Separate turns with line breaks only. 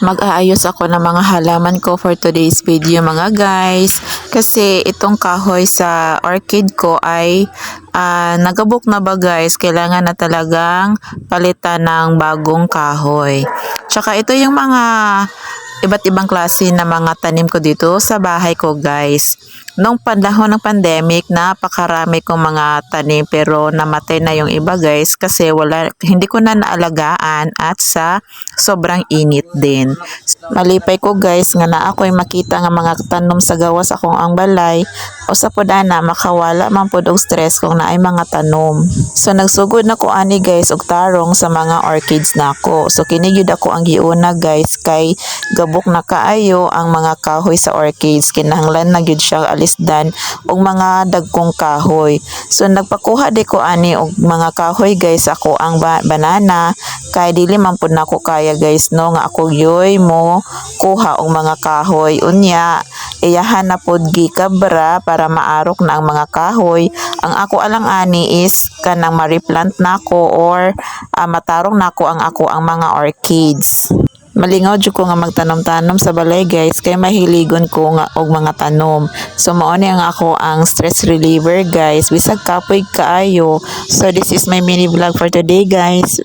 mag-aayos ako ng mga halaman ko for today's video mga guys. Kasi itong kahoy sa orchid ko ay ah, nagabok na ba guys. Kailangan na talagang palitan ng bagong kahoy. Tsaka ito yung mga iba't ibang klase na mga tanim ko dito sa bahay ko guys. Nung panahon ng pandemic, napakarami kong mga tanim pero namatay na yung iba guys kasi wala, hindi ko na naalagaan at sa sobrang init din. Malipay ko guys nga na ako'y makita nga mga tanom sa gawas akong ang balay o sa pudana makawala man pud og stress kung naay mga tanom. So nagsugod na ko ani guys og tarong sa mga orchids nako. So kini gyud ako ang giuna guys kay gabok na kaayo ang mga kahoy sa orchids kinahanglan na gyud siya alisdan og mga dagkong kahoy. So nagpakuha di ko ani og mga kahoy guys ako ang ba- banana kay dili man pud nako kaya guys no nga ako yoy mo kuha og mga kahoy unya iyahan na pod gikabra para maarok na ang mga kahoy ang ako alang ani is kanang ma-replant nako or ah, matarong nako ang ako ang mga orchids Malingaw jud ko nga magtanom-tanom sa balay guys kay mahiligon ko nga og mga tanom. So mao ni ang ako ang stress reliever guys bisag kapoy kaayo. So this is my mini vlog for today guys.